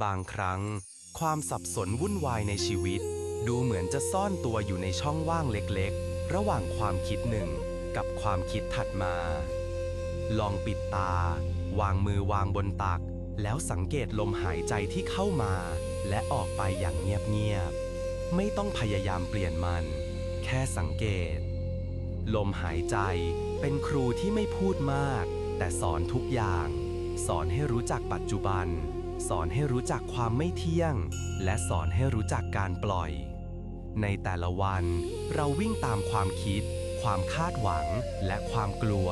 บางครั้ง ความสับสนวุ่นวายในชีวิต ดูเหมือนจะซ่อนตัวอยู่ในช่องว่างเล็กๆ ระหว่างความคิดหนึ่งกับความคิดถัดมา ลองปิดตา วางมือวางบนตัก แล้วสังเกตลมหายใจที่เข้ามา และออกไปอย่างเงียบๆ ไม่ต้องพยายามเปลี่ยนมัน แค่สังเกต ลมหายใจเป็นครูที่ไม่พูดมาก แต่สอนทุกอย่าง สอนให้รู้จักปัจจุบัน สอนให้รู้จักความไม่เที่ยง และสอนให้รู้จักการปล่อย ในแต่ละวัน เราวิ่งตามความคิด ความคาดหวัง และความกลัว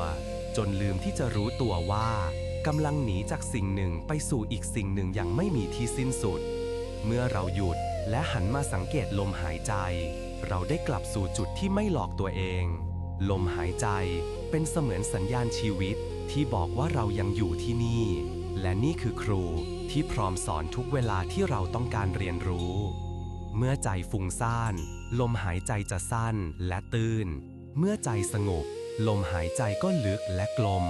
จนลืมที่จะรู้ตัวว่ากำลังหนีจากสิ่งหนึ่งไปสู่อีกสิ่งหนึ่งอย่างไม่มีที่สิ้นสุด เมื่อเราหยุดและหันมาสังเกตลมหายใจ เราได้กลับสู่จุดที่ไม่หลอกตัวเอง ลมหายใจเป็นเสมือนสัญญาณชีวิตที่บอกว่าเรายังอยู่ที่นี่ และนี่คือครูที่พร้อมสอนทุกเวลาที่เราต้องการเรียนรู้ เมื่อใจฟุ้งซ่าน ลมหายใจจะสั้นและตื้น เมื่อใจสงบ ลมหายใจก็ลึกและกลม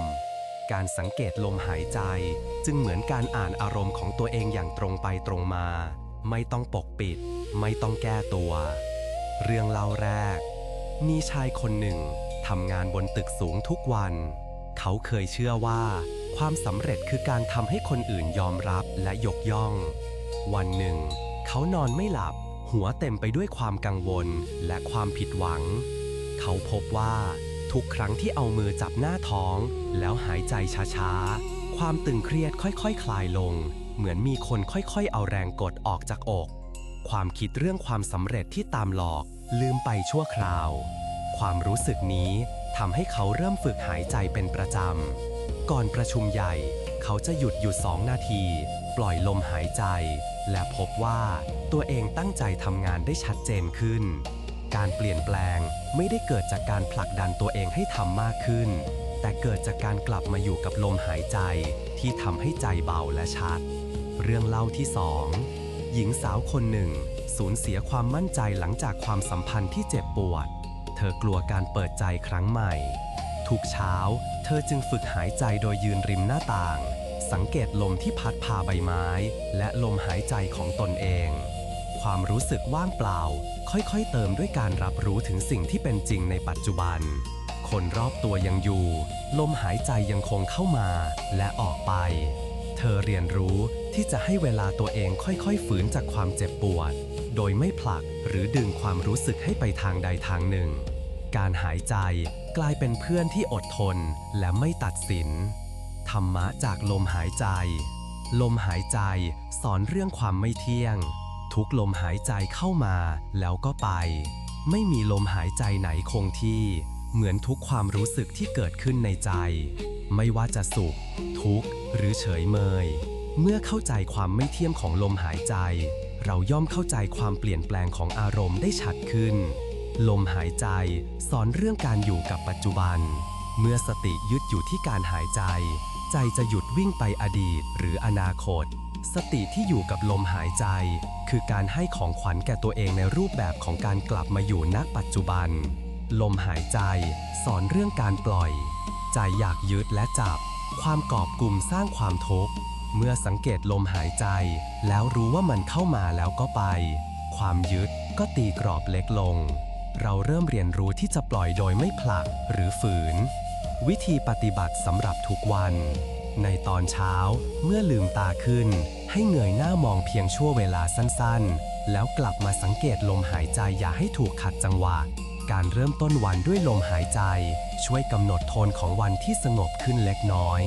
การสังเกตลมหายใจจึงเหมือนการอ่านอารมณ์ของตัวเองอย่างตรงไปตรงมา ไม่ต้องปกปิด ไม่ต้องแก้ตัว เรื่องเล่าแรก มีชายคนหนึ่งทำงานบนตึกสูงทุกวัน เขาเคยเชื่อว่า ความสำเร็จคือการทำให้คนอื่นยอมรับและยกย่อง วันหนึ่ง เขานอนไม่หลับ หัวเต็มไปด้วยความกังวลและความผิดหวัง เขาพบว่า ทุกครั้งที่เอามือจับหน้าท้อง แล้วหายใจช้าๆ ความตึงเครียดค่อยๆคคลายลง เหมือนมีคนค่อยๆ เอาแรงกดออกจากอก ความคิดเรื่องความสำเร็จที่ตามหลอก ลืมไปชั่วคราว ความรู้สึกนี้ทำให้เขาเริ่มฝึกหายใจเป็นประจำ ก่อนประชุมใหญ่ เขาจะหยุดอยู่สองนาที ปล่อยลมหายใจ และพบว่าตัวเองตั้งใจทำงานได้ชัดเจนขึ้น การเปลี่ยนแปลงไม่ได้เกิดจากการผลักดันตัวเองให้ทำมากขึ้น แต่เกิดจากการกลับมาอยู่กับลมหายใจที่ทำให้ใจเบาและชัด เรื่องเล่าที่สองหญิงสาวคนหนึ่ง สูญเสียความมั่นใจหลังจากความสัมพันธ์ที่เจ็บปวด เธอกลัวการเปิดใจครั้งใหม่ ทุกเช้า เธอจึงฝึกหายใจโดยยืนริมหน้าต่าง สังเกตลมที่พัดพาใบไม้ และลมหายใจของตนเอง ความรู้สึกว่างเปล่า ค่อยๆ เติมด้วยการรับรู้ถึงสิ่งที่เป็นจริงในปัจจุบัน คนรอบตัวยังอยู่ ลมหายใจยังคงเข้ามาและออกไป เธอเรียนรู้ที่จะให้เวลาตัวเองค่อยๆ ฝืนจากความเจ็บปวด โดยไม่ผลักหรือดึงความรู้สึกให้ไปทางใดทางหนึ่ง การหายใจกลายเป็นเพื่อนที่อดทนและไม่ตัดสิน ธรรมะจากลมหายใจ ลมหายใจสอนเรื่องความไม่เที่ยง ทุกลมหายใจเข้ามาแล้วก็ไป ไม่มีลมหายใจไหนคงที่ เหมือนทุกความรู้สึกที่เกิดขึ้นในใจ ไม่ว่าจะสุข ทุกข์ หรือเฉยเมย เมื่อเข้าใจความไม่เที่ยมของลมหายใจ เราย่อมเข้าใจความเปลี่ยนแปลงของอารมณ์ได้ชัดขึ้น ลมหายใจสอนเรื่องการอยู่กับปัจจุบัน เมื่อสติยึดอยู่ที่การหายใจ ใจจะหยุดวิ่งไปอดีตหรืออนาคต สติที่อยู่กับลมหายใจ คือการให้ของขวัญแก่ตัวเองในรูปแบบของการกลับมาอยู่ณปัจจุบัน ลมหายใจ สอนเรื่องการปล่อย ใจอยากยึดและจับ ความกอบกลุ่มสร้างความทุกข์เมื่อสังเกตลมหายใจ แล้วรู้ว่ามันเข้ามาแล้วก็ไป ความยึดก็ตีกรอบเล็กลง เราเริ่มเรียนรู้ที่จะปล่อยโดยไม่ผลักหรือฝืน วิธีปฏิบัติสำหรับทุกวัน ในตอนเช้าเมื่อลืมตาขึ้น ให้เงยหน้ามองเพียงชั่วเวลาสั้นๆ แล้วกลับมาสังเกตลมหายใจอย่าให้ถูกขัดจังหวะ การเริ่มต้นวันด้วยลมหายใจ ช่วยกำหนดโทนของวันที่สงบขึ้นเล็กน้อย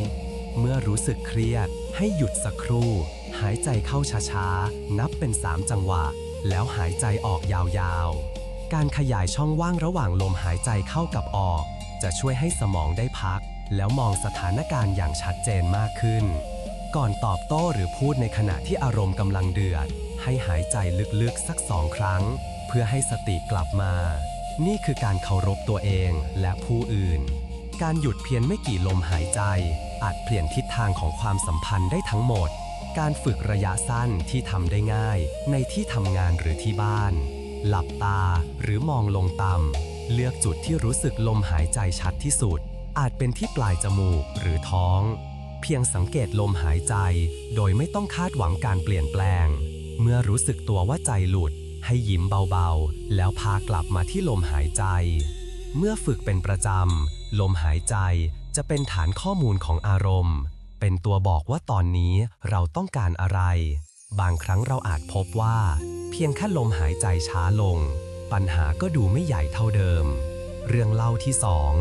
เมื่อรู้สึกเครียด ให้หยุดสักครู่ หายใจเข้าช้าๆ นับเป็น 3 จังหวะ แล้วหายใจออกยาวๆ การขยายช่องว่างระหว่างลมหายใจเข้ากับออก จะช่วยให้สมองได้พัก แล้วมองสถานการณ์อย่างชัดเจนมากขึ้น ก่อนตอบโต้หรือพูดในขณะที่อารมณ์กำลังเดือด ให้หายใจลึกๆสักสองครั้ง เพื่อให้สติกลับมา นี่คือการเคารพตัวเองและผู้อื่น การหยุดเพียงไม่กี่ลมหายใจ อาจเปลี่ยนทิศทางของความสัมพันธ์ได้ทั้งหมด การฝึกระยะสั้นที่ทำได้ง่าย ในที่ทำงานหรือที่บ้าน หลับตาหรือมองลงต่ำ เลือกจุดที่รู้สึกลมหายใจชัดที่สุด อาจเป็นที่ปลายจมูกหรือท้อง เพียงสังเกตลมหายใจ โดยไม่ต้องคาดหวังการเปลี่ยนแปลง เมื่อรู้สึกตัวว่าใจหลุด ให้ยิ้มเบาๆ แล้วพากลับมาที่ลมหายใจ เมื่อฝึกเป็นประจำ ลมหายใจจะเป็นฐานข้อมูลของอารมณ์ เป็นตัวบอกว่าตอนนี้เราต้องการอะไร บางครั้งเราอาจพบว่า เพียงแค่ลมหายใจช้าลง ปัญหาก็ดูไม่ใหญ่เท่าเดิม เรื่องเล่าที่สอง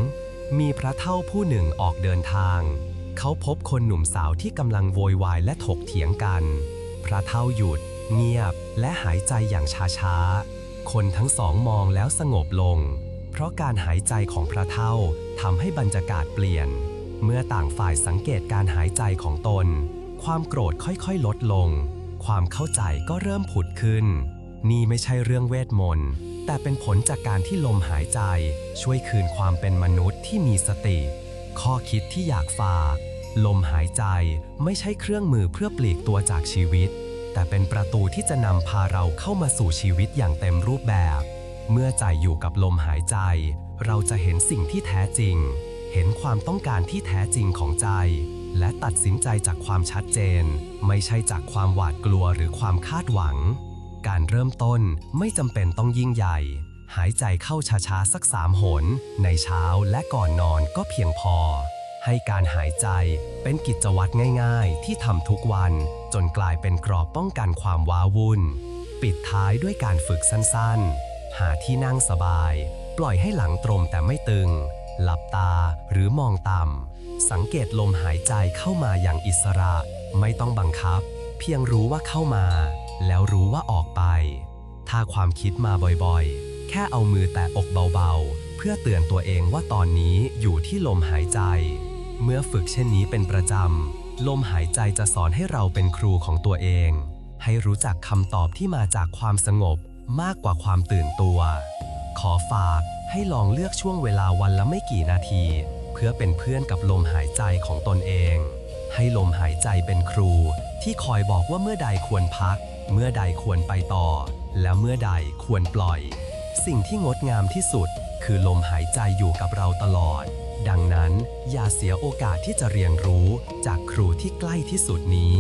มีพระเท่าผู้หนึ่งออกเดินทาง เขาพบคนหนุ่มสาวที่กำลังโวยวายและถกเถียงกัน พระเท่าหยุด เงียบ และหายใจอย่างช้าๆ คนทั้งสองมองแล้วสงบลง เพราะการหายใจของพระเท่าทำให้บรรยากาศเปลี่ยน เมื่อต่างฝ่ายสังเกตการหายใจของตน ความโกรธค่อยๆ ลดลง ความเข้าใจก็เริ่มผุดขึ้น นี่ไม่ใช่เรื่องเวทมนต์ แต่เป็นผลจากการที่ลมหายใจ ช่วยคืนความเป็นมนุษย์ที่มีสติ ข้อคิดที่อยากฝาก ลมหายใจไม่ใช่เครื่องมือเพื่อปลีกตัวจากชีวิต แต่เป็นประตูที่จะนำพาเราเข้ามาสู่ชีวิตอย่างเต็มรูปแบบ เมื่อใจอยู่กับลมหายใจ เราจะเห็นสิ่งที่แท้จริง เห็นความต้องการที่แท้จริงของใจ และตัดสินใจจากความชัดเจน ไม่ใช่จากความหวาดกลัวหรือความคาดหวัง การเริ่มต้นไม่จำเป็นต้องยิ่งใหญ่ หายใจเข้าช้าๆสักสามหน ในเช้าและก่อนนอนก็เพียงพอ ให้การหายใจเป็นกิจวัตรง่ายๆ ที่ทำทุกวัน จนกลายเป็นกรอบป้องกันความว้าวุ่น ปิดท้ายด้วยการฝึกสั้นๆ หาที่นั่งสบาย ปล่อยให้หลังตรงแต่ไม่ตึง หลับตาหรือมองต่ำ สังเกตลมหายใจเข้ามาอย่างอิสระ ไม่ต้องบังคับ เพียงรู้ว่าเข้ามา แล้วรู้ว่าออกไป ถ้าความคิดมาบ่อยๆ แค่เอามือแตะอกเบาๆ เพื่อเตือนตัวเองว่าตอนนี้อยู่ที่ลมหายใจ เมื่อฝึกเช่นนี้เป็นประจำ ลมหายใจจะสอนให้เราเป็นครูของตัวเอง ให้รู้จักคำตอบที่มาจากความสงบมากกว่าความตื่นตัว ขอฝากให้ลองเลือกช่วงเวลาวันละไม่กี่นาที เพื่อเป็นเพื่อนกับลมหายใจของตนเอง ให้ลมหายใจเป็นครู ที่คอยบอกว่าเมื่อใดควรพัก เมื่อใดควรไปต่อ และเมื่อใดควรปล่อย สิ่งที่งดงามที่สุด คือลมหายใจอยู่กับเราตลอด ดังนั้นอย่าเสียโอกาสที่จะเรียนรู้จากครูที่ใกล้ที่สุดนี้